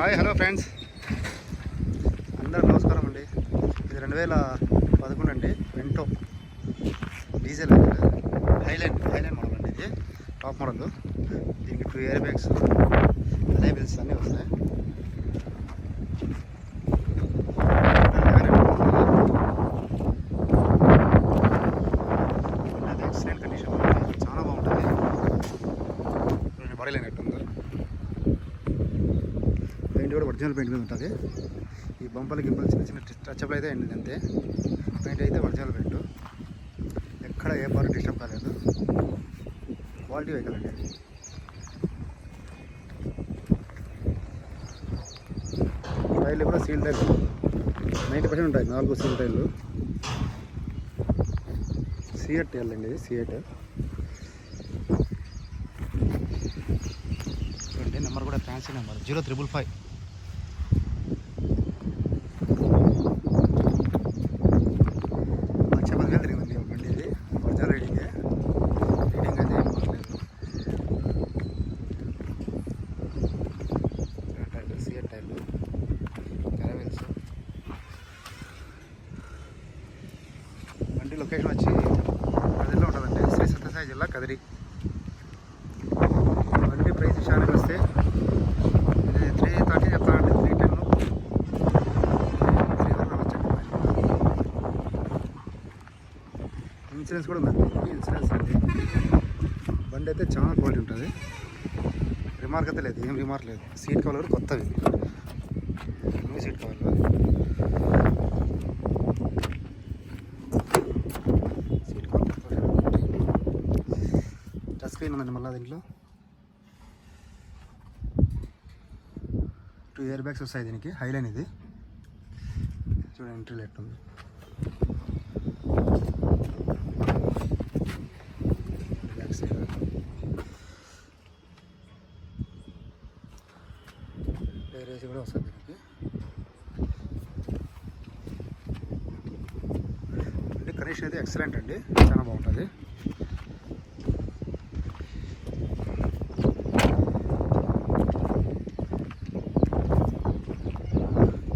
Hi hello friends. అందరు నమస్కారం అండి. ఇది రెండు వేల పదకొండు అండి. Vento diesel highline highline model అండి ఇది. టాప్ మోడల్ దీనికి టూ ఇయర్ బ్యాగ్స్ అదే బిల్స్ అన్నీ వస్తాయి. కండిషన్ చాలా బాగుంటుంది. బాడీ లేనట్టుంది పెయింట్ కూడా ఒరిజినల్ పెయింట్ మీద ఉంటుంది. ఈ బంపలు గింపలు చిన్న చిన్న టచ్అప్లు అయితే అండి అంతే. పెయింట్ అయితే ఒరిజినల్ పెయింట్. ఎక్కడ ఏ పార్ట్ డిస్టర్బ్ కాలేదు. క్వాలిటీ వెహికల్ అండి. టైర్లు కూడా సీల్ టైర్లు. నైంటీ పర్సెంట్ ఉంటాయి. నాలుగు సీల్ టైర్లు. సిఎట్ టైర్లు అండి ఇది సిఎట్ నెంబర్ కూడా fancy number. Zero triple five lakh పదివేలు తిరిగింది ఒక బండి ఇది ఒరిజినల్ రీడింగ్ రీడింగ్ అయితే ఏం బాగలేదు టైర్లు సిఎట్ టైర్లు క్యారవెల్స్ బండి లొకేషన్ వచ్చి కదిరిలో ఉంటుందండి. శ్రీ సత్యసాయి జిల్లా కదిరి. బండి ప్రైస్ విషయానికి వస్తే ఇది త్రీ థర్టీ చెప్తానండి. త్రీ టెన్ త్రీ వచ్చండి ఇన్సూరెన్స్ కూడా ఉందండి. ఇన్సూరెన్స్ అండి. బండి అయితే చాలా క్వాలిటీ ఉంటుంది. రిమార్క్ అయితే లేదు. ఏం రిమార్క్ లేదు. సీట్ కవర్ కొత్తవి న్యూ సీట్ కవర్లు సీట్ కవర్ టచ్ స్క్రీన్ ఉందండి మళ్ళీ దీంట్లో. టూ ఇయర్ బ్యాగ్స్ వస్తాయి దీనికి హైలైన్ ఇది. చూడండి ఎంట్రీ లెట్ ఉంది. ఏసీ కూడా వస్తుంది దీనికి. అంటే కండిషన్ అయితే ఎక్సలెంట్ అండి. చాలా బాగుంటుంది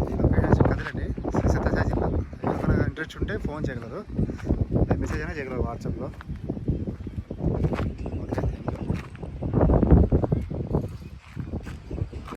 ఈ లొకేషన్ కదిలండి శ్రీ సత్యసాయి జిల్లా ఎవరికైనా ఇంట్రెస్ట్ ఉంటే ఫోన్ చేయగలరు. మెసేజ్ అయినా చేయగలరు వాట్సాప్లో